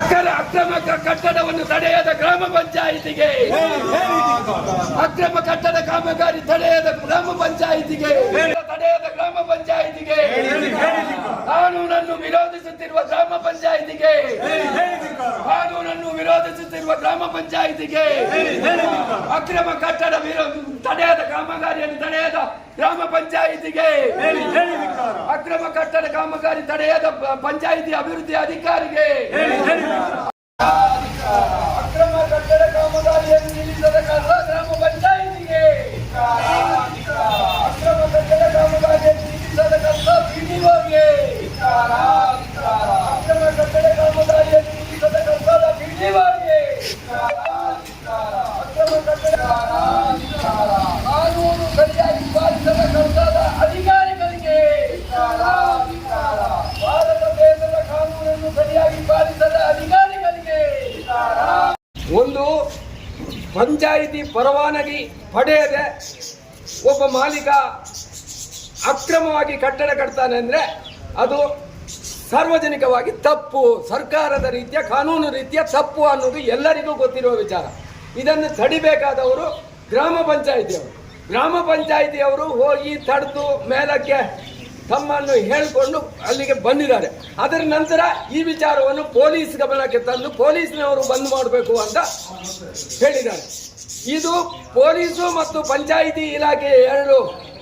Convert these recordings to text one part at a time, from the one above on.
ಅಕ್ರ- ಅಕ್ರಮ ಕಟ್ಟಡವನ್ನು ತಡೆಯದ ಗ್ರಾಮ ಪಂಚಾಯಿತಿಗೆ. ಅಕ್ರಮ ಕಟ್ಟಡ ಕಾಮಗಾರಿ ತಡೆಯದ ಗ್ರಾಮ ಪಂಚಾಯಿತಿಗೆ. ತಡೆಯದ ಗ್ರಾಮ ಪಂಚಾಯಿತಿಗೆ. ಕಾನೂನನ್ನು ವಿರೋಧಿಸುತ್ತಿರುವ ಗ್ರಾಮ ಪಂಚಾಯಿತಿಗೆ. ಕಾನೂನನ್ನು ವಿರೋಧಿಸುತ್ತಿರುವ ಗ್ರಾಮ ಪಂಚಾಯಿತಿಗೆ. ಅಕ್ರಮ ಕಟ್ಟಡ ತಡೆಯದ ಕಾಮಗಾರಿಯನ್ನು ತಡೆಯದ ಗ್ರಾಮ ಪಂಚಾಯಿತಿಗೆ ಅಕ್ರಮ ಕಟ್ಟಡ ಕಾಮಗಾರಿ ತಡೆಯದ ಪಂಚಾಯಿತಿ ಅಭಿವೃದ್ಧಿ ಅಧಿಕಾರಿಗೆ. ಅಕ್ರಮ ಕಟ್ಟಡ ಕಾಮಗಾರಿಯನ್ನು ನಿಲ್ಲಿಸದ ಕಾರಣ ಗ್ರಾಮ ಪಂಚಾಯಿತಿಗೆ. ಅಕ್ರಮ ಕಟ್ಟಡ ಕಾಮಗಾರಿಯನ್ನು ನಿಲ್ಲಿಸದ ಕಾರಣ ಬಿಡಿಒಗೆ. ಅಕ್ರಮ ಕಟ್ಟಡ ಕಾಮಗಾರಿಯನ್ನು ನಿಲ್ಲಿಸದ ಕಾರಣ ಬಿಡಿಒಗೆ. ಅಕ್ರಮ ಕಟ್ಟಡ ಕಾನೂನು ಸರಿಯಾಗಿ ಪಾಲಿಸದ ಕರ್ರದ ಅಧಿಕಾರಿಗಳಿಗೆ ಭಾರತ ದೇಶದ ಕಾನೂನನ್ನು ಸರಿಯಾಗಿ ಪಾಲಿಸದ ಅಧಿಕಾರಿಗಳಿಗೆ ಒಂದು ಪಂಚಾಯಿತಿ ಪರವಾನಗಿ ಪಡೆಯದೆ ಒಬ್ಬ ಮಾಲೀಕ ಅಕ್ರಮವಾಗಿ ಕಟ್ಟಡ ಕಟ್ತಾನೆ ಅಂದರೆ ಅದು ಸಾರ್ವಜನಿಕವಾಗಿ ತಪ್ಪು, ಸರ್ಕಾರದ ರೀತಿಯ, ಕಾನೂನು ರೀತಿಯ ತಪ್ಪು ಅನ್ನೋದು ಎಲ್ಲರಿಗೂ ಗೊತ್ತಿರುವ ವಿಚಾರ. ಇದನ್ನು ತಡಿಬೇಕಾದವರು ಗ್ರಾಮ ಪಂಚಾಯಿತಿಯವರು. ಗ್ರಾಮ ಪಂಚಾಯಿತಿಯವರು ಹೋಗಿ ತಡೆದು ಮೇಲಕ್ಕೆ ತಮ್ಮನ್ನು ಹೇಳಿಕೊಂಡು ಅಲ್ಲಿಗೆ ಬಂದಿದ್ದಾರೆ. ಅದರ ನಂತರ ಈ ವಿಚಾರವನ್ನು ಪೊಲೀಸ್ ಗಮನಕ್ಕೆ ತಂದು ಪೊಲೀಸ್ನವರು ಬಂದ್ ಮಾಡಬೇಕು ಅಂತ ಹೇಳಿದ್ದಾರೆ. ಇದು ಪೊಲೀಸು ಮತ್ತು ಪಂಚಾಯಿತಿ ಇಲಾಖೆ ಎರಡು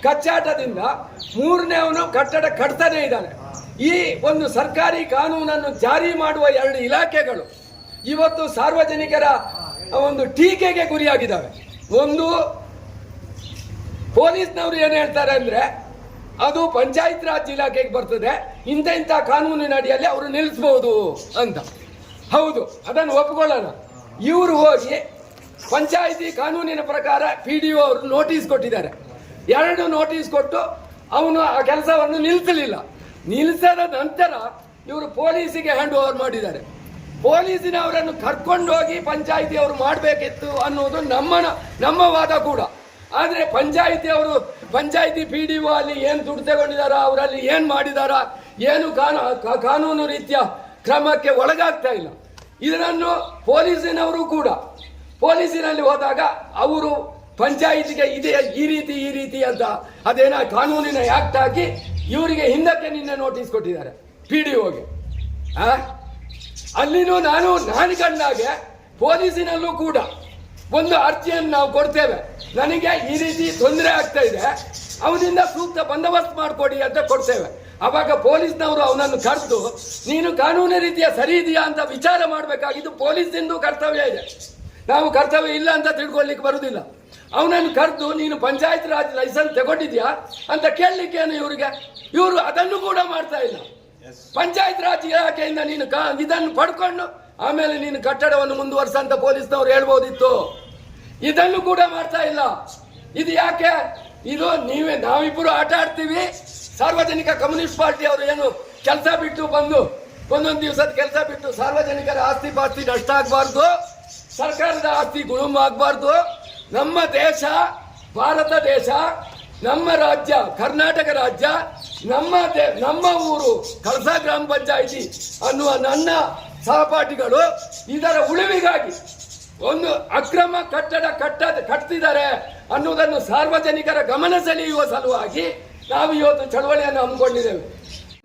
ಕಚ್ಚಾಟದಿಂದ ಮೂರನೇವನು ಕಟ್ಟಡ ಕಟ್ತಾನೆ ಇದ್ದಾನೆ. ಈ ಒಂದು ಸರ್ಕಾರಿ ಕಾನೂನನ್ನು ಜಾರಿ ಮಾಡುವ ಎರಡು ಇಲಾಖೆಗಳು ಇವತ್ತು ಸಾರ್ವಜನಿಕರ ಒಂದು ಟೀಕೆಗೆ ಗುರಿಯಾಗಿದ್ದಾವೆ. ಒಂದು ಪೊಲೀಸ್ನವರು ಏನು ಹೇಳ್ತಾರೆ ಅಂದ್ರೆ ಅದು ಪಂಚಾಯತ್ ರಾಜ್ ಇಲಾಖೆಗೆ ಬರ್ತದೆ. ಇಂಥ ಇಂಥ ಕಾನೂನಿನ ಅಡಿಯಲ್ಲಿ ಅವರು ನಿಲ್ಲಿಸಬಹುದು ಅಂತ. ಹೌದು, ಅದನ್ನು ಒಪ್ಕೊಳ್ಳೋಣ. ಇವರು ಹೋಗಿ ಪಂಚಾಯಿತಿ ಕಾನೂನಿನ ಪ್ರಕಾರ ಪಿ ಡಿ ಒ ಅವರು ನೋಟಿಸ್ ಕೊಟ್ಟಿದ್ದಾರೆ. ಎರಡು ನೋಟಿಸ್ ಕೊಟ್ಟು ಅವನು ಆ ಕೆಲಸವನ್ನು ನಿಲ್ಲಿಸಲಿಲ್ಲ. ನಿಲ್ಲಿಸದ ನಂತರ ಇವರು ಪೊಲೀಸಿಗೆ ಹ್ಯಾಂಡ್ ಓವರ್ ಮಾಡಿದ್ದಾರೆ. ಪೊಲೀಸಿನವರನ್ನು ಕರ್ಕೊಂಡು ಹೋಗಿ ಪಂಚಾಯಿತಿ ಅವರು ಮಾಡಬೇಕಿತ್ತು ಅನ್ನೋದು ನಮ್ಮ ನಮ್ಮ ವಾದ ಕೂಡ. ಆದರೆ ಪಂಚಾಯಿತಿ ಅವರು, ಪಂಚಾಯಿತಿ ಪಿ ಡಿ ಒ ಅಲ್ಲಿ ಏನು ದುಡ್ಡು ತಗೊಂಡಿದಾರ ಅವರಲ್ಲಿ ಏನು ಮಾಡಿದಾರ, ಏನು ಕಾನೂ ಕಾನೂನು ರೀತಿಯ ಕ್ರಮಕ್ಕೆ ಒಳಗಾಗ್ತಾ ಇಲ್ಲ. ಇದನ್ನು ಪೊಲೀಸಿನವರು ಕೂಡ, ಪೊಲೀಸಿನಲ್ಲಿ ಹೋದಾಗ ಅವರು ಪಂಚಾಯಿತಿಗೆ ಇದೆ ಈ ರೀತಿ ಈ ರೀತಿ ಅಂತ ಅದೇನ ಕಾನೂನಿನ ಆಕ್ಟ್ ಹಾಕಿ ಇವರಿಗೆ ಹಿಂದಕ್ಕೆ ನಿನ್ನೆ ನೋಟಿಸ್ ಕೊಟ್ಟಿದ್ದಾರೆ ಪಿ ಡಿ ಒಗೆ. ಅಲ್ಲಿನೂ ನಾನು ನಾನು ಕಂಡಾಗೆ ಪೊಲೀಸಿನಲ್ಲೂ ಕೂಡ ಒಂದು ಅರ್ಜಿಯನ್ನು ನಾವು ಕೊಡ್ತೇವೆ. ನನಗೆ ಈ ರೀತಿ ತೊಂದರೆ ಆಗ್ತಾ ಇದೆ. ಅವನಿಂದ ಸೂಕ್ತ ಬಂದೋಬಸ್ತ್ ಮಾಡಿಕೊಡಿ ಅಂತ ಕೊಡ್ತೇವೆ. ಅವಾಗ ಪೊಲೀಸ್ನವರು ಅವನನ್ನು ಕರೆದು ನೀನು ಕಾನೂನು ರೀತಿಯ ಸರಿ ಇದೆಯಾ ಅಂತ ವಿಚಾರ ಮಾಡಬೇಕಾಗಿದ್ದು ಪೊಲೀಸಿಂದು ಕರ್ತವ್ಯ ಇದೆ. ನಾವು ಕರ್ತವ್ಯ ಇಲ್ಲ ಅಂತ ತಿಳ್ಕೊಳ್ಳಿಕ್ಕೆ ಬರುವುದಿಲ್ಲ ಅವನನ್ನು ಕರೆದು ನೀನು ಪಂಚಾಯತ್ ರಾಜ್ ಲೈಸೆನ್ಸ್ ತಗೊಂಡಿದ್ಯಾ? ಅಂತ ಕೇಳಲಿಕ್ಕೇನು ಇವರಿಗೆ? ಇವರು ಅದನ್ನು ಕೂಡ ಮಾಡ್ತಾ ಇಲ್ಲ. ಪಂಚಾಯತ್ ರಾಜ್ ಇಲಾಖೆಯಿಂದ ನೀನು ಕಾ ಇದನ್ನು ಪಡ್ಕೊಂಡು ಆಮೇಲೆ ನೀನು ಕಟ್ಟಡವನ್ನು ಮುಂದುವರ್ಸ ಅಂತ ಪೊಲೀಸ್ನವ್ರು ಹೇಳ್ಬೋದಿತ್ತು. ಇದನ್ನು ಕೂಡ ಮಾಡ್ತಾ ಇಲ್ಲ. ಇದು ಯಾಕೆ? ಇದು ನೀವೇ ನಾವಿಬ್ಬರು ಆಟ ಆಡ್ತೀವಿ. ಸಾರ್ವಜನಿಕ ಕಮ್ಯುನಿಸ್ಟ್ ಪಾರ್ಟಿ ಅವರು ಏನು ಕೆಲಸ ಬಿಟ್ಟು ಬಂದು, ಒಂದೊಂದು ದಿವಸದ ಕೆಲಸ ಬಿಟ್ಟು ಸಾರ್ವಜನಿಕರ ಆಸ್ತಿ ಪಾಸ್ತಿ ನಷ್ಟ ಆಗಬಾರ್ದು, ಸರ್ಕಾರದ ಆಸ್ತಿ ಗುಳುಮ್ ಆಗಬಾರ್ದು. ನಮ್ಮ ದೇಶ, ಭಾರತ ದೇಶ, ನಮ್ಮ ರಾಜ್ಯ, ಕರ್ನಾಟಕ ರಾಜ್ಯ, ನಮ್ಮ ದೇ- ನಮ್ಮ ಊರು, ಕಳಸ ಗ್ರಾಮ ಪಂಚಾಯಿತಿ ಅನ್ನುವ ನನ್ನ ಸಹಪಾಠಿಗಳು ಇದರ ಉಳಿವಿಗಾಗಿ ಒಂದು ಅಕ್ರಮ ಕಟ್ಟಡ ಕಟ್ಟ ಕಟ್ತಿದ್ದಾರೆ ಅನ್ನುವುದನ್ನು ಸಾರ್ವಜನಿಕರ ಗಮನ ಸೆಳೆಯುವ ಸಲುವಾಗಿ ನಾವು ಇವತ್ತು ಚಳವಳಿಯನ್ನು ಹಮ್ಮಿಕೊಂಡಿದ್ದೇವೆ.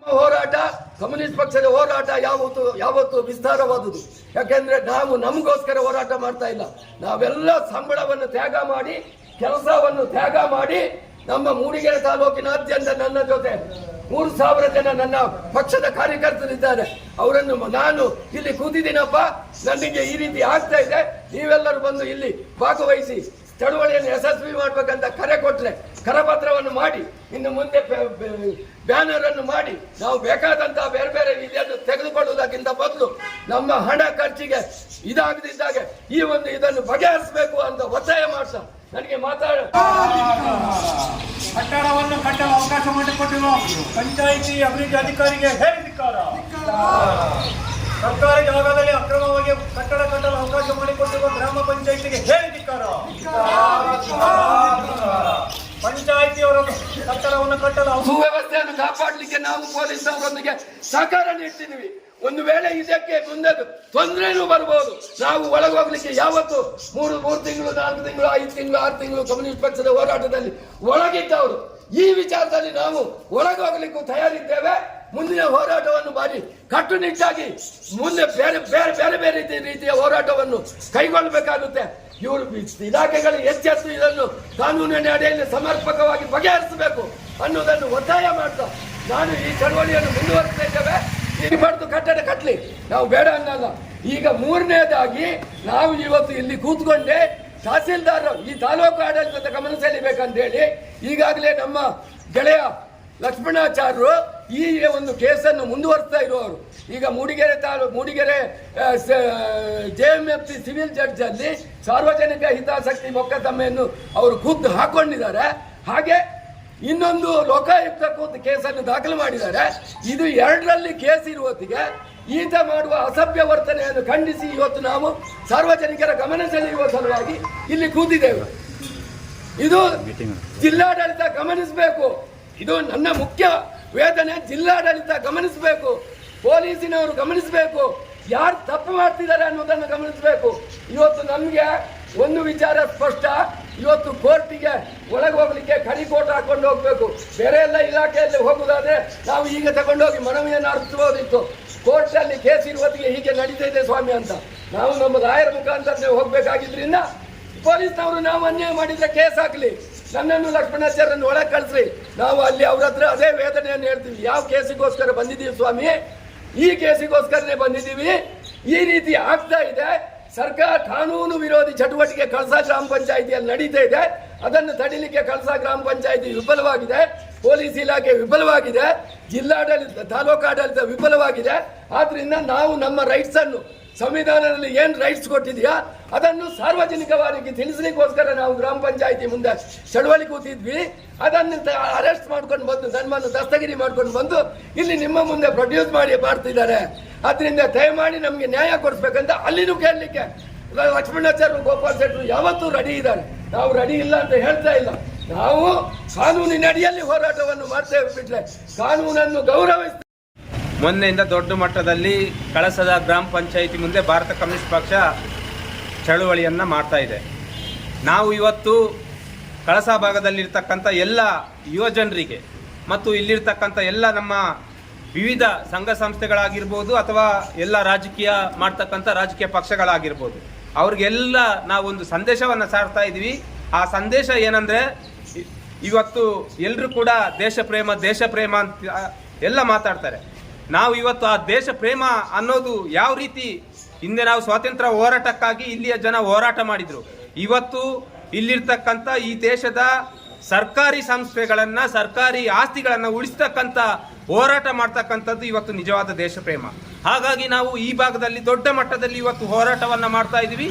ಹೋರಾಟ, ಕಮ್ಯುನಿಸ್ಟ್ ಪಕ್ಷದ ಹೋರಾಟ ಯಾವತ್ತು ಯಾವತ್ತು ವಿಸ್ತಾರವಾದುದು? ಯಾಕೆಂದ್ರೆ ನಾವು ನಮಗೋಸ್ಕರ ಹೋರಾಟ ಮಾಡ್ತಾ ಇಲ್ಲ. ನಾವೆಲ್ಲ ಸಂಬಳವನ್ನು ತ್ಯಾಗ ಮಾಡಿ, ಕೆಲಸವನ್ನು ತ್ಯಾಗ ಮಾಡಿ ನಮ್ಮ ಮೂಡಿಗೆರೆ ತಾಲೂಕಿನಾದ್ಯಂತ ನನ್ನ ಜೊತೆ ಮೂರು ಸಾವಿರ ಜನ ನನ್ನ ಪಕ್ಷದ ಕಾರ್ಯಕರ್ತರಿದ್ದಾರೆ. ಅವರನ್ನು ನಾನು ಇಲ್ಲಿ ಕೂತಿದ್ದೀನಪ್ಪ. ನನಗೆ ಈ ರೀತಿ ಆಗ್ತಾ ಇದೆ. ನೀವೆಲ್ಲರೂ ಬಂದು ಇಲ್ಲಿ ಭಾಗವಹಿಸಿ ಚಳುವಳಿಯನ್ನು ಯಶಸ್ವಿ ಮಾಡ್ಬೇಕಂತ ಕರೆ ಕೊಟ್ಟರೆ ಕರಪತ್ರವನ್ನು ಮಾಡಿ, ಇನ್ನು ಮುಂದೆ ಬ್ಯಾನರ್ ಅನ್ನು ಮಾಡಿ, ನಾವು ಬೇಕಾದಂತಹ ಬೇರೆ ಬೇರೆ ಇದನ್ನು ತೆಗೆದುಕೊಳ್ಳುವುದಕ್ಕಿಂತ ಬದಲು ನಮ್ಮ ಹಣ ಖರ್ಚಿಗೆ ಇದಾಗದಿದ್ದಾಗೆ ಈ ಒಂದು ಇದನ್ನು ಬಗೆಹರಿಸಬೇಕು ಅಂತ ಒತ್ತಾಯ ಮಾಡ್ತಾ ನನಗೆ ಮಾತಾಡ. ಕಟ್ಟಡವನ್ನು ಕಟ್ಟಲು ಅವಕಾಶ ಮಾಡಿಕೊಟ್ಟಿರುವ ಪಂಚಾಯಿತಿ ಅಭಿವೃದ್ಧಿ ಅಧಿಕಾರಿಗೆ ಹೇಳಿದಿಕ್ಕಾರ ಸರ್ಕಾರಿ ಜಾಗದಲ್ಲಿ ಅಕ್ರಮವಾಗಿ ಕಟ್ಟಡ ಕಟ್ಟಲು ಅವಕಾಶ ಮಾಡಿಕೊಟ್ಟಿರುವ ಗ್ರಾಮ ಪಂಚಾಯಿತಿಗೆ ಹೇಳಿದಿಕ್ಕಾರ ಪಂಚಾಯಿತಿಯವರ ಕಟ್ಟಡವನ್ನು ಕಟ್ಟಲು ಸುವ್ಯವಸ್ಥೆಯನ್ನು ಕಾಪಾಡಲಿಕ್ಕೆ ನಾವು ಪೊಲೀಸ್ ಅವರೊಂದಿಗೆ ಸಹಕಾರ ನೀಡ್ತಿದ್ದೀವಿ. ಒಂದು ವೇಳೆ ಇದಕ್ಕೆ ಮುಂದೆ ತೊಂದರೆನೂ ಬರ್ಬೋದು. ನಾವು ಒಳಗೋಗ್ಲಿಕ್ಕೆ ಯಾವತ್ತು ಮೂರು ಮೂರು ತಿಂಗಳು, ನಾಲ್ಕು ತಿಂಗಳು, ಐದು ತಿಂಗಳು, ಆರು ತಿಂಗಳು ಕಮ್ಯುನಿಸ್ಟ್ ಪಕ್ಷದ ಹೋರಾಟದಲ್ಲಿ ಒಳಗಿದ್ದವರು ಈ ವಿಚಾರದಲ್ಲಿ ನಾವು ಒಳಗೋಗ್ಲಿಕ್ಕೂ ತಯಾರಿದ್ದೇವೆ. ಮುಂದಿನ ಹೋರಾಟವನ್ನು ಬಾರಿ ಕಟ್ಟುನಿಟ್ಟಾಗಿ ಮುಂದೆ ಬೇರೆ ಬೇರೆ ಬೇರೆ ಬೇರೆ ರೀತಿ- ರೀತಿಯ ಹೋರಾಟವನ್ನು ಕೈಗೊಳ್ಳಬೇಕಾಗುತ್ತೆ. ಇವರು ಇಲಾಖೆಗಳು ಎಚ್ಚೆತ್ತು ಇದನ್ನು ಕಾನೂನಿನ ಅಡಿಯಲ್ಲಿ ಸಮರ್ಪಕವಾಗಿ ಬಗೆಹರಿಸಬೇಕು ಅನ್ನೋದನ್ನು ಒತ್ತಾಯ ಮಾಡ್ತಾ ನಾನು ಈ ಚಳವಳಿಯನ್ನು ಈ ಬಡ್ದು ಕಟ್ಟಡ ಕಟ್ಟಲಿ ನಾವು ಬೇಡ ಅನ್ನಲ್ಲ. ಈಗ ಮೂರನೇದಾಗಿ ನಾವು ಇವತ್ತು ಇಲ್ಲಿ ಕೂತ್ಕೊಂಡೆ ತಹಸೀಲ್ದಾರ್ ಈ ತಾಲೂಕು ಆಡಳಿತದ ಗಮನ ಸೆಳಿಬೇಕಂತ ಹೇಳಿ ಈಗಾಗಲೇ ನಮ್ಮ ಗೆಳೆಯ ಲಕ್ಷ್ಮಣಾಚಾರ್ಯರು ಈ ಒಂದು ಕೇಸನ್ನು ಮುಂದುವರಿಸ್ತಾ ಇರುವವರು ಈಗ Mudigere taluk Mudigere J M F C civil judge ಅಲ್ಲಿ ಸಾರ್ವಜನಿಕ ಹಿತಾಸಕ್ತಿ ಮೊಕದ್ದಮೆಯನ್ನು ಅವರು ಖುದ್ದು ಹಾಕೊಂಡಿದ್ದಾರೆ. ಹಾಗೆ ಇನ್ನೊಂದು ಲೋಕಾಯುಕ್ತಕ್ಕೂ ಒಂದು ಕೇಸನ್ನು ದಾಖಲು ಮಾಡಿದ್ದಾರೆ. ಇದು ಎರಡರಲ್ಲಿ ಕೇಸ್ ಇರುವತ್ತಿಗೆ ಈತ ಮಾಡುವ ಅಸಭ್ಯ ವರ್ತನೆಯನ್ನು ಖಂಡಿಸಿ ಇವತ್ತು ನಾವು ಸಾರ್ವಜನಿಕರ ಗಮನ ಸೆಳೆಯುವ ಸಲುವಾಗಿ ಇಲ್ಲಿ ಕೂತಿದ್ದೇವೆ. ಇದು ಜಿಲ್ಲಾಡಳಿತ ಗಮನಿಸಬೇಕು. ಇದು ನನ್ನ ಮುಖ್ಯ ವೇದನೆ, ಜಿಲ್ಲಾಡಳಿತ ಗಮನಿಸಬೇಕು. ಪೊಲೀಸಿನವರು ಗಮನಿಸಬೇಕು. ಯಾರು ತಪ್ಪು ಮಾಡ್ತಿದ್ದಾರೆ ಅನ್ನೋದನ್ನು ಗಮನಿಸಬೇಕು. ಇವತ್ತು ನಮಗೆ ಒಂದು ವಿಚಾರ ಸ್ಪಷ್ಟ. ಇವತ್ತು ಕೋರ್ಟಿಗೆ ಒಳಗೆ ಹೋಗ್ಲಿಕ್ಕೆ ಕಡಿ ಕೋಟ್ ಹಾಕೊಂಡು ಹೋಗ್ಬೇಕು. ಬೇರೆ ಎಲ್ಲ ಇಲಾಖೆಯಲ್ಲಿ ಹೋಗುದಾದ್ರೆ ನಾವು ಈಗ ತಗೊಂಡೋಗಿ ಮನವಿಯನ್ನು ಅರ್ಪಿಸಬಹುದಿತ್ತು. ಕೋರ್ಟಲ್ಲಿ ಕೇಸ್ ಇರುವತ್ತಿಗೆ ಹೀಗೆ ನಡೀತಾ ಇದೆ ಸ್ವಾಮಿ ಅಂತ. ನಾವು ನಮ್ಮ ರಾಯರ ಮುಖಾಂತರ ಹೋಗ್ಬೇಕಾಗಿದ್ರಿಂದ ಪೊಲೀಸ್ನವರು ನಾವು ಅನ್ಯಾಯ ಮಾಡಿದ್ರೆ ಕೇಸ್ ಹಾಕ್ಲಿ. ನನ್ನನ್ನು ಲಕ್ಷ್ಮಣಾಚಾರ್ಯನ್ನು ಒಳಗೆ ಕಳಿಸ್ರಿ. ನಾವು ಅಲ್ಲಿ ಅವ್ರ ಹತ್ರ ಅದೇ ವೇದನೆಯನ್ನು ಹೇಳ್ತೀವಿ. ಯಾವ ಕೇಸಿಗೋಸ್ಕರ ಬಂದಿದ್ದೀವಿ ಸ್ವಾಮಿ? ಈ ಕೇಸಿಗೋಸ್ಕರನೇ ಬಂದಿದ್ದೀವಿ. ಈ ರೀತಿ ಆಗ್ತಾ ಇದೆ. ಸರ್ಕಾರ ಕಾನೂನು ವಿರೋಧಿ ಚಟುವಟಿಕೆ ಕಳಸಾ ಗ್ರಾಮ ಪಂಚಾಯಿತಿಯಲ್ಲಿ ನಡೀತಾ ಇದೆ. ಅದನ್ನು ತಡಿಲಿಕ್ಕೆ ಕಳಸಾ ಗ್ರಾಮ ಪಂಚಾಯಿತಿ ವಿಫಲವಾಗಿದೆ. ಪೊಲೀಸ್ ಇಲಾಖೆ ವಿಫಲವಾಗಿದೆ. ಜಿಲ್ಲಾಡಳಿತ ತಾಲೂಕಾಡಳಿತ ವಿಫಲವಾಗಿದೆ. ಆದ್ರಿಂದ ನಾವು ನಮ್ಮ ರೈಟ್ಸ್ ಅನ್ನು, ಸಂವಿಧಾನದಲ್ಲಿ ಏನು ರೈಟ್ಸ್ ಕೊಟ್ಟಿದೆಯಾ, ಅದನ್ನು ಸಾರ್ವಜನಿಕವಾಗಿ ತಿಳಿಸ್ಲಿಕ್ಕೋಸ್ಕರ ನಾವು ಗ್ರಾಮ ಪಂಚಾಯಿತಿ ಮುಂದೆ ಚಳವಳಿ ಕೂತಿದ್ವಿ. ಅದನ್ನು ಅರೆಸ್ಟ್ ಮಾಡ್ಕೊಂಡು ಬಂದು ನಮ್ಮನ್ನು ದಸ್ತಗಿರಿ ಮಾಡ್ಕೊಂಡು ಬಂದು ಇಲ್ಲಿ ನಿಮ್ಮ ಮುಂದೆ ಪ್ರೊಡ್ಯೂಸ್ ಮಾಡಿ ಮಾಡ್ತಿದ್ದಾರೆ ಅದರಿಂದ ದಯಮಾಡಿ ನಮಗೆ ನ್ಯಾಯ ಕೊಡಿಸ್ಬೇಕಂತ ಅಲ್ಲಿನೂ ಕೇಳಲಿಕ್ಕೆ ಲಕ್ಷ್ಮಣಾಚಾರ್ಯ ಗೋಪಾಲ್ ಶೆಟ್ಟರು ಯಾವತ್ತೂ ರೆಡಿ ಇದ್ದಾರೆ. ನಾವು ರೆಡಿ ಇಲ್ಲ ಅಂತ ಹೇಳ್ತಾ ಇಲ್ಲ. ನಾವು ಕಾನೂನಿನಡಿಯಲ್ಲಿ ಹೋರಾಟವನ್ನು ಮಾಡ್ತೇವೆ ಬಿಟ್ರೆ ಕಾನೂನನ್ನು ಗೌರವಿಸ್ತೇವೆ ಮೊನ್ನೆಯಿಂದ ದೊಡ್ಡ ಮಟ್ಟದಲ್ಲಿ ಕಳಸದ ಗ್ರಾಮ ಪಂಚಾಯಿತಿ ಮುಂದೆ ಭಾರತ ಕಮ್ಯುನಿಸ್ಟ್ ಪಕ್ಷ ಚಳುವಳಿಯನ್ನು ಮಾಡ್ತಾ ಇದೆ. ನಾವು ಇವತ್ತು ಕಳಸ ಭಾಗದಲ್ಲಿರ್ತಕ್ಕಂಥ ಎಲ್ಲ ಯುವಜನರಿಗೆ ಮತ್ತು ಇಲ್ಲಿರ್ತಕ್ಕಂಥ ಎಲ್ಲ ನಮ್ಮ ವಿವಿಧ ಸಂಘ ಸಂಸ್ಥೆಗಳಾಗಿರ್ಬೋದು ಅಥವಾ ಎಲ್ಲ ರಾಜಕೀಯ ಮಾಡ್ತಕ್ಕಂಥ ರಾಜಕೀಯ ಪಕ್ಷಗಳಾಗಿರ್ಬೋದು. ಅವ್ರಿಗೆಲ್ಲ ನಾವೊಂದು ಸಂದೇಶವನ್ನು ಸಾರ್ತಾ ಇದ್ದೀವಿ. ಆ ಸಂದೇಶ ಏನಂದರೆ, ಇವತ್ತು ಎಲ್ಲರೂ ಕೂಡ ದೇಶ ಪ್ರೇಮ ದೇಶ ಪ್ರೇಮ ಅಂತ ಎಲ್ಲ ಮಾತಾಡ್ತಾರೆ. ನಾವು ಇವತ್ತು ಆ ದೇಶ ಪ್ರೇಮ ಅನ್ನೋದು ಯಾವ ರೀತಿ ಹಿಂದೆ ನಾವು ಸ್ವಾತಂತ್ರ್ಯ ಹೋರಾಟಕ್ಕಾಗಿ ಇಲ್ಲಿಯ ಜನ ಹೋರಾಟ ಮಾಡಿದ್ರು. ಇವತ್ತು ಇಲ್ಲಿರ್ತಕ್ಕಂಥ ಈ ದೇಶದ ಸರ್ಕಾರಿ ಸಂಸ್ಥೆಗಳನ್ನು, ಸರ್ಕಾರಿ ಆಸ್ತಿಗಳನ್ನು ಉಳಿಸ್ತಕ್ಕಂಥ ಹೋರಾಟ ಮಾಡ್ತಕ್ಕಂಥದ್ದು ಇವತ್ತು ನಿಜವಾದ ದೇಶ ಪ್ರೇಮ. ಹಾಗಾಗಿ ನಾವು ಈ ಭಾಗದಲ್ಲಿ ದೊಡ್ಡ ಮಟ್ಟದಲ್ಲಿ ಇವತ್ತು ಹೋರಾಟವನ್ನು ಮಾಡ್ತಾ ಇದ್ದೀವಿ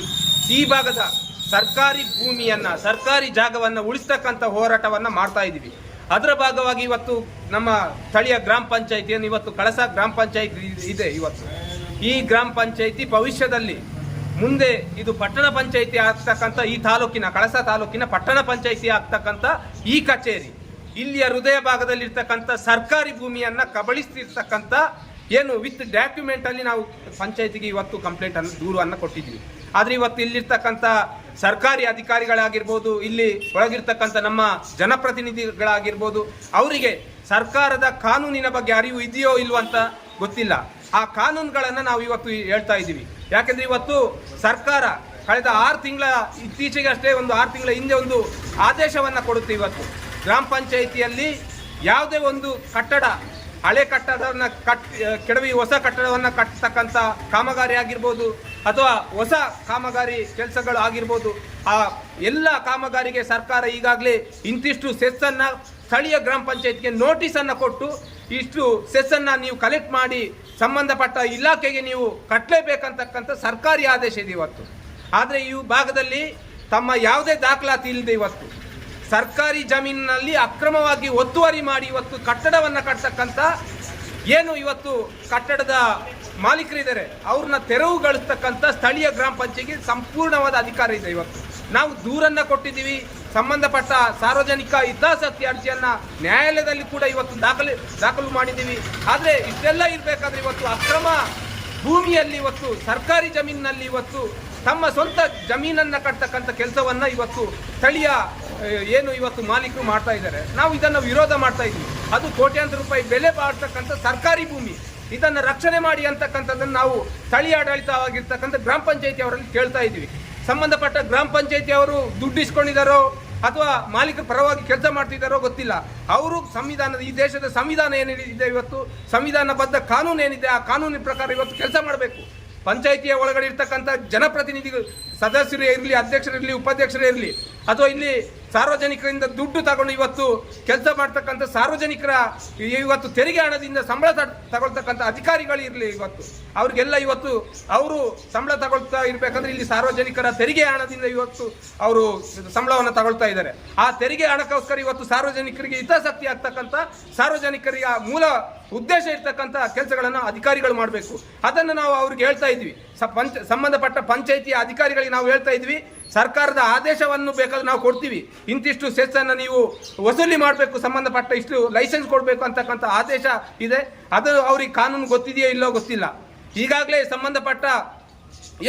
ಈ ಭಾಗದ ಸರ್ಕಾರಿ ಭೂಮಿಯನ್ನು, ಸರ್ಕಾರಿ ಜಾಗವನ್ನು ಉಳಿಸ್ತಕ್ಕಂಥ ಹೋರಾಟವನ್ನು ಮಾಡ್ತಾ ಇದ್ದೀವಿ ಅದರ ಭಾಗವಾಗಿ ಇವತ್ತು ನಮ್ಮ ಸ್ಥಳೀಯ ಗ್ರಾಮ ಪಂಚಾಯಿತಿಯನ್ನು ಇವತ್ತು ಕಳಸ ಗ್ರಾಮ ಪಂಚಾಯಿತಿ ಇದೆ ಇವತ್ತು. ಈ ಗ್ರಾಮ ಪಂಚಾಯಿತಿ ಭವಿಷ್ಯದಲ್ಲಿ ಮುಂದೆ ಇದು ಪಟ್ಟಣ ಪಂಚಾಯಿತಿ ಆಗ್ತಕ್ಕಂಥ ಈ ತಾಲೂಕಿನ, ಕಳಸ ತಾಲೂಕಿನ ಪಟ್ಟಣ ಪಂಚಾಯಿತಿ ಆಗ್ತಕ್ಕಂಥ ಈ ಕಚೇರಿ ಇಲ್ಲಿಯ ಹೃದಯ ಭಾಗದಲ್ಲಿರ್ತಕ್ಕಂಥ ಸರ್ಕಾರಿ ಭೂಮಿಯನ್ನು ಕಬಳಿಸ್ತಿರ್ತಕ್ಕಂಥ ಏನು ವಿತ್ ಡಾಕ್ಯುಮೆಂಟ್ ಅಲ್ಲಿ ನಾವು ಪಂಚಾಯತಿಗೆ ಇವತ್ತು ಕಂಪ್ಲೇಂಟ್ ಅನ್ನು ದೂರವನ್ನು ಕೊಟ್ಟಿದ್ವಿ ಆದ್ರೆ ಇವತ್ತು ಇಲ್ಲಿರ್ತಕ್ಕಂಥ ಸರ್ಕಾರಿ ಅಧಿಕಾರಿಗಳಾಗಿರ್ಬೋದು, ಇಲ್ಲಿ ಒಳಗಿರ್ತಕ್ಕಂಥ ನಮ್ಮ ಜನಪ್ರತಿನಿಧಿಗಳಾಗಿರ್ಬೋದು, ಅವರಿಗೆ ಸರ್ಕಾರದ ಕಾನೂನಿನ ಬಗ್ಗೆ ಅರಿವು ಇದೆಯೋ ಇಲ್ವೋ ಅಂತ ಗೊತ್ತಿಲ್ಲ. ಆ ಕಾನೂನುಗಳನ್ನು ನಾವು ಇವತ್ತು ಹೇಳ್ತಾ ಇದ್ದೀವಿ. ಯಾಕೆಂದ್ರೆ ಇವತ್ತು ಸರ್ಕಾರ ಕಳೆದ ಆರು ತಿಂಗಳ ಇತ್ತೀಚೆಗೆ ಅಷ್ಟೇ ಒಂದು ಆರು ತಿಂಗಳ ಹಿಂದೆ ಒಂದು ಆದೇಶವನ್ನು ಕೊಡುತ್ತೆ ಇವತ್ತು. ಗ್ರಾಮ ಪಂಚಾಯಿತಿಯಲ್ಲಿ ಯಾವುದೇ ಒಂದು ಕಟ್ಟಡ, ಹಳೆ ಕಟ್ಟಡವನ್ನು ಕಟ್ ಕೆಡವಿ ಹೊಸ ಕಟ್ಟಡವನ್ನು ಕಟ್ಟತಕ್ಕಂಥ ಕಾಮಗಾರಿ ಆಗಿರ್ಬೋದು ಅಥವಾ ಹೊಸ ಕಾಮಗಾರಿ ಕೆಲಸಗಳು ಆಗಿರ್ಬೋದು, ಆ ಎಲ್ಲ ಕಾಮಗಾರಿಗೆ ಸರ್ಕಾರ ಈಗಾಗಲೇ ಇಂತಿಷ್ಟು ಸೆಸ್ಸನ್ನು ಸ್ಥಳೀಯ ಗ್ರಾಮ ಪಂಚಾಯತ್ಗೆ ನೋಟಿಸನ್ನು ಕೊಟ್ಟು ಇಷ್ಟು ಸೆಸ್ಸನ್ನು ನೀವು ಕಲೆಕ್ಟ್ ಮಾಡಿ ಸಂಬಂಧಪಟ್ಟ ಇಲಾಖೆಗೆ ನೀವು ಕಟ್ಟಲೇಬೇಕಂತಕ್ಕಂಥ ಸರ್ಕಾರಿ ಆದೇಶ ಇದೆ ಇವತ್ತು. ಆದರೆ ಈ ಭಾಗದಲ್ಲಿ ತಮ್ಮ ಯಾವುದೇ ದಾಖಲಾತಿ ಇಲ್ಲದೆ ಇವತ್ತು. ಸರ್ಕಾರಿ ಜಮೀನಿನಲ್ಲಿ ಅಕ್ರಮವಾಗಿ ಒತ್ತುವರಿ ಮಾಡಿ ಇವತ್ತು ಕಟ್ಟಡವನ್ನು ಕಟ್ಟತಕ್ಕಂಥ ಏನು ಇವತ್ತು ಕಟ್ಟಡದ ಮಾಲೀಕರಿದ್ದಾರೆ, ಅವ್ರನ್ನ ತೆರವುಗೊಳಿಸ್ತಕ್ಕಂಥ ಸ್ಥಳೀಯ ಗ್ರಾಮ ಪಂಚಾಯಿಗೆ ಸಂಪೂರ್ಣವಾದ ಅಧಿಕಾರ ಇದೆ ಇವತ್ತು. ನಾವು ದೂರನ್ನು ಕೊಟ್ಟಿದ್ದೀವಿ, ಸಂಬಂಧಪಟ್ಟ ಸಾರ್ವಜನಿಕ ಹಿತಾಸಕ್ತಿ ಅರ್ಜಿಯನ್ನು ನ್ಯಾಯಾಲಯದಲ್ಲಿ ಕೂಡ ಇವತ್ತು ದಾಖಲೆ, ದಾಖಲು ಮಾಡಿದ್ದೀವಿ. ಆದರೆ ಇಷ್ಟೆಲ್ಲ ಇರಬೇಕಾದ್ರೆ ಇವತ್ತು ಅಕ್ರಮ ಭೂಮಿಯಲ್ಲಿ ಇವತ್ತು, ಸರ್ಕಾರಿ ಜಮೀನಿನಲ್ಲಿ ಇವತ್ತು ತಮ್ಮ ಸ್ವಂತ ಜಮೀನನ್ನು ಕಟ್ತಕ್ಕಂಥ ಕೆಲಸವನ್ನು ಇವತ್ತು ಸ್ಥಳೀಯ ಏನು ಇವತ್ತು ಮಾಲೀಕರು ಮಾಡ್ತಾ ಇದ್ದಾರೆ? ನಾವು ಇದನ್ನು ವಿರೋಧ ಮಾಡ್ತಾ ಇದ್ದೀವಿ. ಅದು ಕೋಟ್ಯಾಂತರ ರೂಪಾಯಿ ಬೆಲೆ ಬಾಳ್ತಕ್ಕಂಥ ಸರ್ಕಾರಿ ಭೂಮಿ. ಇದನ್ನು ರಕ್ಷಣೆ ಮಾಡಿ ಅಂತಕ್ಕಂಥದ್ದನ್ನು ನಾವು ಸ್ಥಳೀಯ ಆಡಳಿತವಾಗಿರ್ತಕ್ಕಂಥ ಗ್ರಾಮ ಪಂಚಾಯತಿ ಅವರಲ್ಲಿ ಕೇಳ್ತಾ ಇದ್ದೀವಿ. ಸಂಬಂಧಪಟ್ಟ ಗ್ರಾಮ ಪಂಚಾಯತಿ ಅವರು ದುಡ್ಡು ಇಸ್ಕೊಂಡಿದ್ದಾರೋ ಅಥವಾ ಮಾಲೀಕರ ಪರವಾಗಿ ಕೆಲಸ ಮಾಡ್ತಿದ್ದಾರೋ ಗೊತ್ತಿಲ್ಲ. ಅವರು ಸಂವಿಧಾನದ, ಈ ದೇಶದ ಸಂವಿಧಾನ ಏನಿದೆ ಇವತ್ತು? ಸಂವಿಧಾನಬದ್ಧ ಕಾನೂನು ಏನಿದೆ? ಆ ಕಾನೂನಿನ ಪ್ರಕಾರ ಇವತ್ತು ಕೆಲಸ ಮಾಡಬೇಕು. ಪಂಚಾಯಿತಿಯ ಒಳಗಡೆ ಇರ್ತಕ್ಕಂಥ ಜನಪ್ರತಿನಿಧಿಗಳು, ಸದಸ್ಯರು ಇರಲಿ, ಅಧ್ಯಕ್ಷರಿರಲಿ, ಉಪಾಧ್ಯಕ್ಷರೇ ಇರಲಿ, ಅಥವಾ ಇಲ್ಲಿ ಸಾರ್ವಜನಿಕರಿಂದ ದುಡ್ಡು ತಗೊಂಡು ಇವತ್ತು ಕೆಲಸ ಮಾಡ್ತಕ್ಕಂಥ ಸಾರ್ವಜನಿಕರ ಇವತ್ತು ತೆರಿಗೆ ಹಣದಿಂದ ಸಂಬಳ ತಗೊಳ್ತಕ್ಕಂಥ ಅಧಿಕಾರಿಗಳು ಇರಲಿ ಇವತ್ತು. ಅವ್ರಿಗೆಲ್ಲ ಇವತ್ತು ಅವರು ಸಂಬಳ ತಗೊಳ್ತಾ ಇರಬೇಕಂದ್ರೆ ಇಲ್ಲಿ ಸಾರ್ವಜನಿಕರ ತೆರಿಗೆ ಹಣದಿಂದ ಇವತ್ತು ಅವರು ಸಂಬಳವನ್ನು ತಗೊಳ್ತಾ ಇದ್ದಾರೆ. ಆ ತೆರಿಗೆ ಹಣಕ್ಕೋಸ್ಕರ ಇವತ್ತು ಸಾರ್ವಜನಿಕರಿಗೆ ಹಿತಾಸಕ್ತಿ ಆಗ್ತಕ್ಕಂಥ ಸಾರ್ವಜನಿಕರಿಗೆ ಮೂಲ ಉದ್ದೇಶ ಇರ್ತಕ್ಕಂಥ ಕೆಲಸಗಳನ್ನು ಅಧಿಕಾರಿಗಳು ಮಾಡಬೇಕು. ಅದನ್ನು ನಾವು ಅವ್ರಿಗೆ ಹೇಳ್ತಾ ಇದ್ವಿ. ಪಂಚ ಸಂಬಂಧಪಟ್ಟ ಪಂಚಾಯಿತಿಯ ಅಧಿಕಾರಿಗಳಿಗೆ ನಾವು ಹೇಳ್ತಾ ಇದ್ವಿ, ಸರ್ಕಾರದ ಆದೇಶವನ್ನು ಬೇಕಾದ್ರೆ ನಾವು ಕೊಡ್ತೀವಿ. ಇಂತಿಷ್ಟು ಸೆಸ್ಸನ್ನು ನೀವು ವಸೂಲಿ ಮಾಡಬೇಕು, ಸಂಬಂಧಪಟ್ಟ ಇಷ್ಟು ಲೈಸೆನ್ಸ್ ಕೊಡಬೇಕು ಅಂತಕ್ಕಂಥ ಆದೇಶ ಇದೆ. ಅದು ಅವ್ರಿಗೆ ಕಾನೂನು ಗೊತ್ತಿದೆಯೋ ಇಲ್ಲೋ ಗೊತ್ತಿಲ್ಲ. ಈಗಾಗಲೇ ಸಂಬಂಧಪಟ್ಟ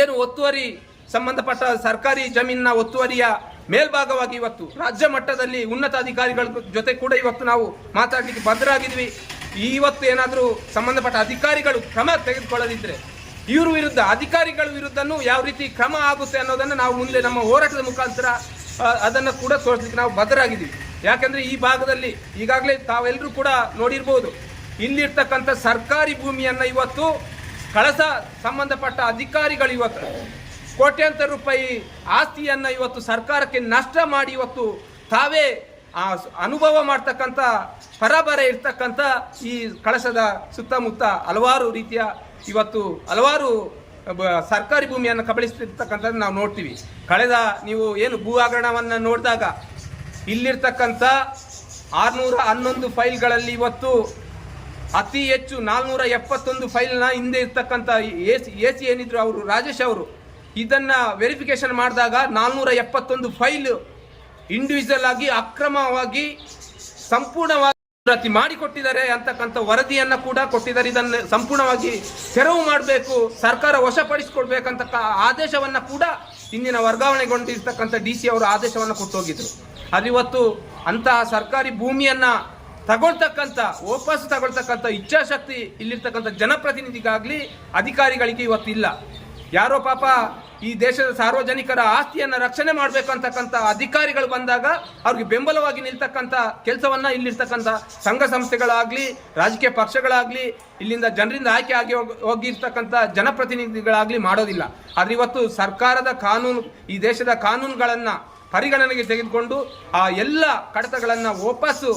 ಏನು ಒತ್ತುವರಿ, ಸಂಬಂಧಪಟ್ಟ ಸರ್ಕಾರಿ ಜಮೀನಿನ ಒತ್ತುವರಿಯ ಮೇಲ್ಭಾಗವಾಗಿ ಇವತ್ತು ರಾಜ್ಯ ಮಟ್ಟದಲ್ಲಿ ಉನ್ನತ ಅಧಿಕಾರಿಗಳ ಜೊತೆ ಕೂಡ ಇವತ್ತು ನಾವು ಮಾತಾಡಲಿಕ್ಕೆ ಬದ್ಧರಾಗಿದ್ವಿ. ಇವತ್ತು ಏನಾದರೂ ಸಂಬಂಧಪಟ್ಟ ಅಧಿಕಾರಿಗಳು ಕ್ರಮ ತೆಗೆದುಕೊಳ್ಳದಿದ್ರೆ ಇವ್ರ ವಿರುದ್ಧ, ಅಧಿಕಾರಿಗಳ ವಿರುದ್ಧನೂ ಯಾವ ರೀತಿ ಕ್ರಮ ಆಗುತ್ತೆ ಅನ್ನೋದನ್ನು ನಾವು ಮುಂದೆ ನಮ್ಮ ಹೋರಾಟದ ಮುಖಾಂತರ ಅದನ್ನು ಕೂಡ ತೋರಿಸ್ಲಿಕ್ಕೆ ನಾವು ಬದ್ಧರಾಗಿದ್ದೀವಿ. ಯಾಕಂದ್ರೆ ಈ ಭಾಗದಲ್ಲಿ ಈಗಾಗಲೇ ತಾವೆಲ್ಲರೂ ಕೂಡ ನೋಡಿರ್ಬೋದು, ಇಲ್ಲಿರ್ತಕ್ಕಂಥ ಸರ್ಕಾರಿ ಭೂಮಿಯನ್ನು ಇವತ್ತು ಕಳಸ ಸಂಬಂಧಪಟ್ಟ ಅಧಿಕಾರಿಗಳು ಇವತ್ತು ಕೋಟ್ಯಾಂತರ ರೂಪಾಯಿ ಆಸ್ತಿಯನ್ನ ಇವತ್ತು ಸರ್ಕಾರಕ್ಕೆ ನಷ್ಟ ಮಾಡಿ ಇವತ್ತು ತಾವೇ ಆ ಅನುಭವ ಮಾಡ್ತಕ್ಕಂಥ, ಪರಬರ ಇರ್ತಕ್ಕಂಥ ಈ ಕಳಸದ ಸುತ್ತಮುತ್ತ ಹಲವಾರು ರೀತಿಯ ಇವತ್ತು ಹಲವಾರು ಸರ್ಕಾರಿ ಭೂಮಿಯನ್ನು ಕಬಳಿಸ್ತಿರ್ತಕ್ಕಂಥದ್ದು ನಾವು ನೋಡ್ತೀವಿ. ಕಳೆದ ನೀವು ಏನು ಭೂ ಹಗರಣವನ್ನು ನೋಡಿದಾಗ, ಇಲ್ಲಿರ್ತಕ್ಕಂಥ ಆರುನೂರ ಹನ್ನೊಂದು ಫೈಲ್ಗಳಲ್ಲಿ ಇವತ್ತು ಅತಿ ಹೆಚ್ಚು ನಾಲ್ನೂರ ಎಪ್ಪತ್ತೊಂದು ಫೈಲ್ನ ಹಿಂದೆ ಇರ್ತಕ್ಕಂಥ ಎ ಸಿ ಎ ಸಿ ಏನಿದ್ರು ಅವರು, ರಾಜೇಶ್ ಅವರು, ಇದನ್ನು ವೆರಿಫಿಕೇಶನ್ ಮಾಡಿದಾಗ ನಾಲ್ನೂರ ಎಪ್ಪತ್ತೊಂದು ಫೈಲ್ ಇಂಡಿವಿಜುವಲ್ ಆಗಿ ಅಕ್ರಮವಾಗಿ ಸಂಪೂರ್ಣವಾಗಿ ಪ್ರತಿ ಮಾಡಿಕೊಟ್ಟಿದ್ದಾರೆ ಅಂತಕ್ಕಂಥ ವರದಿಯನ್ನ ಕೂಡ ಕೊಟ್ಟಿದ್ದಾರೆ. ಇದನ್ನು ಸಂಪೂರ್ಣವಾಗಿ ತೆರವು ಮಾಡಬೇಕು, ಸರ್ಕಾರ ವಶಪಡಿಸಿಕೊಡ್ಬೇಕಂತ ಆದೇಶವನ್ನು ಕೂಡ ಇಂದಿನ ವರ್ಗಾವಣೆಗೊಂಡಿರ್ತಕ್ಕಂಥ ಡಿ ಸಿ ಅವರು ಆದೇಶವನ್ನು ಕೊಟ್ಟು ಹೋಗಿದ್ರು ಅದು ಇವತ್ತು ಅಂತಹ ಸರ್ಕಾರಿ ಭೂಮಿಯನ್ನ ತಗೊಳ್ತಕ್ಕಂಥ, ವಾಪಸ್ ತಗೊಳ್ತಕ್ಕಂಥ ಇಚ್ಛಾಶಕ್ತಿ ಇಲ್ಲಿರ್ತಕ್ಕಂಥ ಜನಪ್ರತಿನಿಧಿಗಾಗಲಿ ಅಧಿಕಾರಿಗಳಿಗೆ ಇವತ್ತಿಲ್ಲ. ಯಾರೋ ಪಾಪ ಈ ದೇಶದ ಸಾರ್ವಜನಿಕರ ಆಸ್ತಿಯನ್ನ ರಕ್ಷಣೆ ಮಾಡ್ಬೇಕಂತಕ್ಕಂಥ ಅಧಿಕಾರಿಗಳು ಬಂದಾಗ ಅವ್ರಿಗೆ ಬೆಂಬಲವಾಗಿ ನಿಲ್ತಕ್ಕಂಥ ಕೆಲಸವನ್ನ ಇಲ್ಲಿರ್ತಕ್ಕಂಥ ಸಂಘ ಸಂಸ್ಥೆಗಳಾಗ್ಲಿ, ರಾಜಕೀಯ ಪಕ್ಷಗಳಾಗ್ಲಿ, ಇಲ್ಲಿಂದ ಜನರಿಂದ ಆಯ್ಕೆ ಆಗಿ ಹೋಗ್- ಹೋಗಿರ್ತಕ್ಕಂಥ ಜನಪ್ರತಿನಿಧಿಗಳಾಗ್ಲಿ ಮಾಡೋದಿಲ್ಲ. ಆದರೆ ಇವತ್ತು ಸರ್ಕಾರದ ಕಾನೂನು, ಈ ದೇಶದ ಕಾನೂನುಗಳನ್ನ ಪರಿಗಣನೆಗೆ ತೆಗೆದುಕೊಂಡು ಆ ಎಲ್ಲ ಕಡತಗಳನ್ನು ವಾಪಸ್ಸು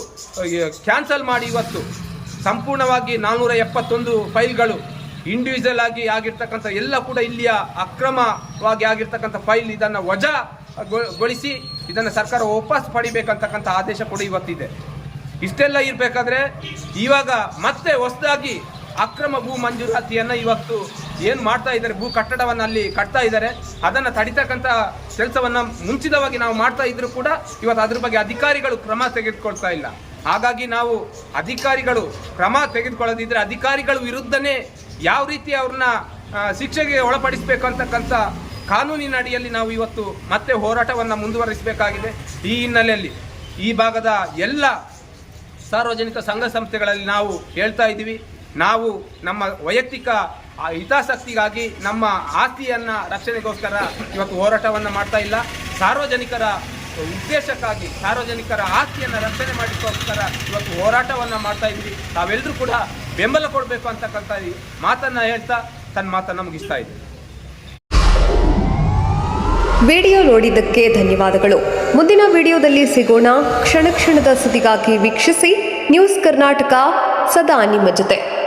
ಕ್ಯಾನ್ಸಲ್ ಮಾಡಿ ಇವತ್ತು. ಸಂಪೂರ್ಣವಾಗಿ ನಾನ್ನೂರ ಎಪ್ಪತ್ತೊಂದು ಫೈಲ್ಗಳು ಇಂಡಿವಿಜುವಲ್ ಆಗಿ ಆಗಿರ್ತಕ್ಕಂಥ ಎಲ್ಲ ಕೂಡ ಇಲ್ಲಿಯ ಅಕ್ರಮವಾಗಿ ಆಗಿರ್ತಕ್ಕಂಥ ಫೈಲ್ ಇದನ್ನು ವಜಾ ಗೊಳಿಸಿ ಇದನ್ನು ಸರ್ಕಾರ ವಾಪಸ್ ಪಡಿಬೇಕಂತಕ್ಕಂಥ ಆದೇಶ ಕೂಡ ಇವತ್ತಿದೆ. ಇಷ್ಟೆಲ್ಲ ಇರಬೇಕಾದ್ರೆ ಇವಾಗ ಮತ್ತೆ ಹೊಸದಾಗಿ ಅಕ್ರಮ ಭೂ ಮಂಜೂರಾತಿಯನ್ನು ಇವತ್ತು ಏನು ಮಾಡ್ತಾ ಇದ್ದಾರೆ, ಭೂ ಕಟ್ಟಡವನ್ನು ಅಲ್ಲಿ ಕಟ್ತಾ ಇದ್ದಾರೆ, ಅದನ್ನು ತಡಿತಕ್ಕಂಥ ಕೆಲಸವನ್ನು ಮುಂಚಿತವಾಗಿ ನಾವು ಮಾಡ್ತಾ ಇದ್ದರೂ ಕೂಡ ಇವತ್ತು ಅದ್ರ ಬಗ್ಗೆ ಅಧಿಕಾರಿಗಳು ಕ್ರಮ ತೆಗೆದುಕೊಳ್ತಾ ಇಲ್ಲ. ಹಾಗಾಗಿ ನಾವು ಅಧಿಕಾರಿಗಳು ಕ್ರಮ ತೆಗೆದುಕೊಳ್ಳದಿದ್ದರೆ ಅಧಿಕಾರಿಗಳ ವಿರುದ್ಧನೇ ಯಾವ ರೀತಿ ಅವ್ರನ್ನ ಶಿಕ್ಷೆಗೆ ಒಳಪಡಿಸಬೇಕು ಅಂತಕ್ಕಂಥ ಕಾನೂನಿನ ಅಡಿಯಲ್ಲಿ ನಾವು ಇವತ್ತು ಮತ್ತೆ ಹೋರಾಟವನ್ನು ಮುಂದುವರಿಸಬೇಕಾಗಿದೆ. ಈ ಹಿನ್ನೆಲೆಯಲ್ಲಿ ಈ ಭಾಗದ ಎಲ್ಲ ಸಾರ್ವಜನಿಕ ಸಂಘ ಸಂಸ್ಥೆಗಳಲ್ಲಿ ನಾವು ಹೇಳ್ತಾ ಇದ್ದೀವಿ. ನಾವು ನಮ್ಮ ವೈಯಕ್ತಿಕ ಹಿತಾಸಕ್ತಿಗಾಗಿ ನಮ್ಮ ಆಸ್ತಿಯನ್ನು ರಕ್ಷಣೆಗೋಸ್ಕರ ಇವತ್ತು ಹೋರಾಟವನ್ನು ಮಾಡ್ತಾ ಇಲ್ಲ. ಸಾರ್ವಜನಿಕರ ಉದ್ದೇಶಕ್ಕಾಗಿ, ಸಾರ್ವಜನಿಕರ ಆಸ್ತಿಯನ್ನು ರಕ್ಷಣೆ ಮಾಡಿಕೋಸ್ಕರ ಇವತ್ತು ಹೋರಾಟವನ್ನು ಮಾಡ್ತಾ ಇದ್ದೀವಿ. ತಾವೆಲ್ಲರೂ ಕೂಡ ಬೆಂಬಲ ಕೊಡಬೇಕು ಅಂತಕ್ಕಂಥ ಮಾತನ್ನ ಹೇಳ್ತಾ ತನ್ನ ಮಾತನ್ನು ಮುಗಿಸ್ತಾ ಇದೆ ವಿಡಿಯೋ ನೋಡಿದ್ದಕ್ಕೆ ಧನ್ಯವಾದಗಳು. ಮುಂದಿನ ವಿಡಿಯೋದಲ್ಲಿ ಸಿಗೋಣ. ಕ್ಷಣ ಕ್ಷಣದ ಸುದ್ದಿಗಾಗಿ ವೀಕ್ಷಿಸಿ. ನ್ಯೂಸ್ ಕರ್ನಾಟಕ, ಸದಾ ನಿಮ್ಮ ಜೊತೆ.